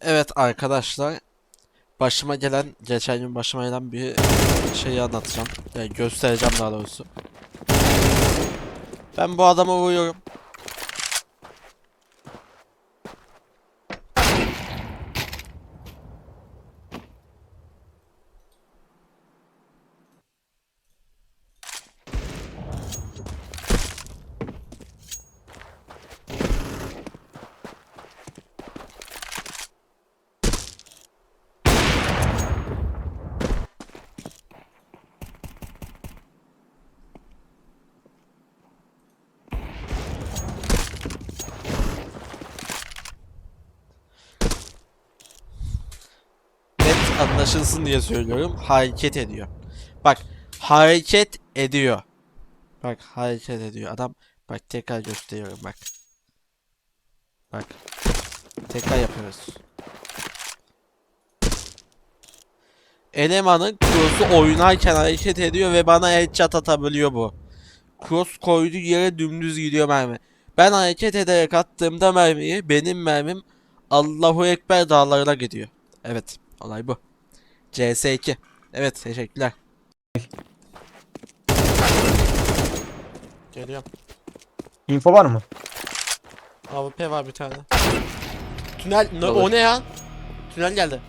Evet arkadaşlar. Başıma gelen, geçen gün başıma gelen bir şeyi anlatacağım. Yani göstereceğim daha doğrusu. Ben bu adamı vuruyorum. Anlaşılsın diye söylüyorum. Hareket ediyor. Bak hareket ediyor. Bak hareket ediyor. Adam bak tekrar gösteriyorum bak. Bak. Tekrar yapıyoruz. Elemanın cross'u oynarken hareket ediyor ve bana headshot atabiliyor bu. Cross koyduğu yere dümdüz gidiyor mermi. Ben hareket ederek attığımda mermiyi benim mermim Allahu Ekber dağlarına gidiyor. Evet, olay bu. CS2. Evet, teşekkürler. Geliyorum. Info var mı? AWP var bir tane. Tünel, ne, Olur. o ne ya? Tünel geldi.